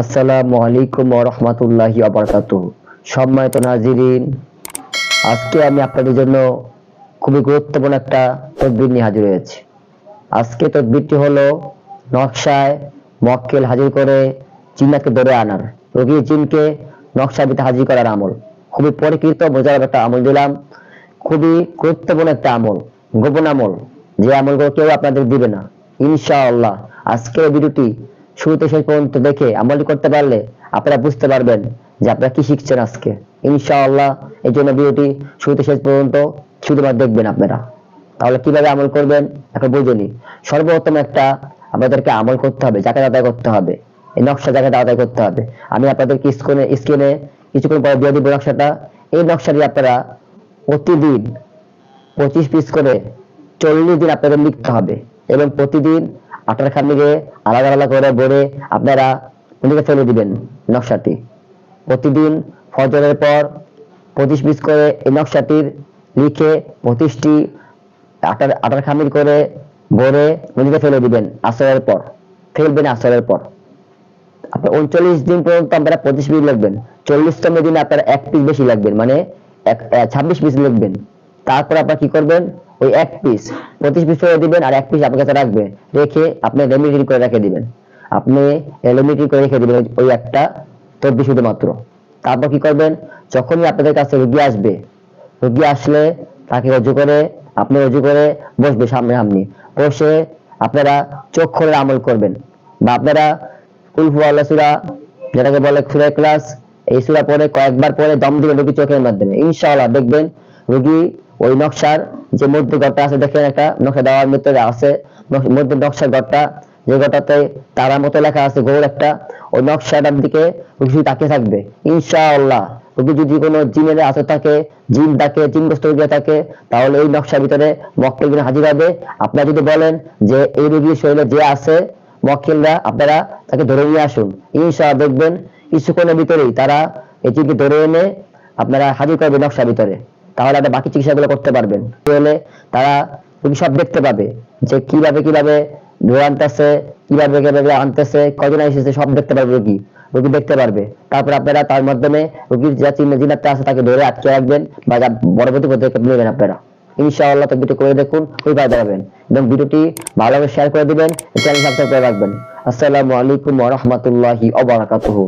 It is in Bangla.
আসসালামু আলাইকুম রহমতুল্লাহি আবরকাত সম্মানিত নাজিরিন, আজকে আমি আপনাদের জন্য খুবই গুরুত্বপূর্ণ একটা তদবির নিয়ে হাজির হয়েছি। আজকে তদবিরটি হলো নকশায় মক্কেল হাজির করে জিন্নাতকে ধরে আনার রোগীর জিনকে নকশা দিতে হাজির করার আমল। খুবই পরিকৃত, বোঝার একটা আমল দিলাম। খুবই গুরুত্বপূর্ণ একটা আমল, গোপন আমল। যে আমলগুলো কেউ আপনাদের দিবে না। ইনশাআল্লাহ, আজকের এই ভিডিওটি শুরুতে শেষ পর্যন্ত দেখে আমলটি করতে পারলে আপনারা বুঝতে পারবেন যে আপনারা কি শিখছেন আজকে। ইনশাআল্লাহ এই জন্য ভিডিওটি শুরুতে শেষ পর্যন্ত শুধুমাত্র দেখবেন আপনারা। তাহলে কীভাবে আমল করবেন? এখন বুঝেনি সর্বপ্রথম একটা আপনাদেরকে আমল করতে হবে, জাকাত আদায় করতে হবে। এই নকশা জাকাত আদায় করতে হবে। আমি আপনাদেরকে স্ক্রিনে স্ক্রিনে কিছুক্ষণ পরে দিয়ে দিব নকশাটা। এই নকশাটি আপনারা প্রতিদিন পঁচিশ পিস করে চল্লিশ দিন আপনাদের লিখতে হবে এবং প্রতিদিন আটার খামিরে আলাদা আলাদা করে ভরে আপনারা লিখে ফেলে দিবেন নকশাটি। প্রতিদিন ফজরের পর পঁচিশ পিস করে এই নকশাটির লিখে পঁচিশটি আটার আটার খামির করে ভরে নদীতে ফেলে দিবেন আসরের পর, ফেলবেন আসরের পর। আপনার উনচল্লিশ দিন পর্যন্ত আপনারা পঁচিশ পিস লাগবেন। চল্লিশতম দিনে আপনারা এক পিস বেশি লাগবেন মানে ছাব্বিশ পিস লিখবেন তারপর আপনারা কি করবেন? ওই এক পিস পঁচিশ পিস করে দিবেন আর এক পিস আপনার কাছে রাখবেন রেখে আপনি রেমিডিটি করে রেখে দিবেন। আপনি রেমিডিটি করে রেখে দিবেন ওই একটা তদ্বি শুধুমাত্র তারপর কি করবেন? যখনই আপনাদের কাছে রুগী আসবে, রুগী আসলে তাকে রজু করে, আপনি রজু করে বসবে সামনে সামনি। বসে আপনারা চোখ খুলে আমল করবেন। বা আপনারা কুলফু আল্লাহ সুরা, যেটাকে বলে সুরা ক্লাস এই সুরা পরে কয়েকবার পরে দম দিবেন রুগী চোখের মাধ্যমে ইনশাআল্লাহ দেখবেন রুগী ওই নকশার যে মধ্যে ঘরটা আছে, দেখেন একটা নকশা দেওয়ার ভিতরে আছে মধ্যে নকশার ঘরটা যে ঘরটাতে তারা মতো লেখা আছে, গোল একটা, ওই নকশাটার দিকে রুগী তাকিয়ে থাকবে। ইনশাআল্লাহ, রুগী যদি কোনো জিনের আসর থাকে জিন থাকে জিনগ্রস্ত রুগী থাকে, তাহলে এই নকশার ভিতরে মক্কেলগুলো হাজির হবে। আপনারা যদি বলেন যে এই রুগীর শরীরে যে আছে, মক্কেলরা, আপনারা তাকে ধরে নিয়ে আসুন। ইনশাআল্লাহ দেখবেন, কিছুক্ষণের ভিতরেই তারা এই জিনকে ধরে এনে আপনারা হাজির করবে নকশার ভিতরে। তাহলে আপনারা বাকি চিকিৎসাগুলো করতে পারবেন। হলে তারা রুগী সব দেখতে পাবে যে কীভাবে কীভাবে ধরে আনতেছে, কীভাবে কীভাবে আনতেছে কজন এসেছে সব দেখতে পারবে রুগী। রুগী দেখতে পারবে। তারপর আপনারা তার মাধ্যমে রুগীর যা চিহ্ন জিনারটা আছে তাকে ধরে আটকে রাখবেন বা যা পরবর্তী পদক্ষেপ নেবেন আপনারা। ইনশাআল্লাহ তো ভিডিও করে দেখুন খুবই ভালো যাবেন এবং ভিডিওটি ভালোভাবে শেয়ার করে দিবেন চ্যানেল সাবস্ক্রাইব করে রাখবেন। আসসালামু আলাইকুম ওয়া রাহমাতুল্লাহি ওয়া বারাকাতুহু।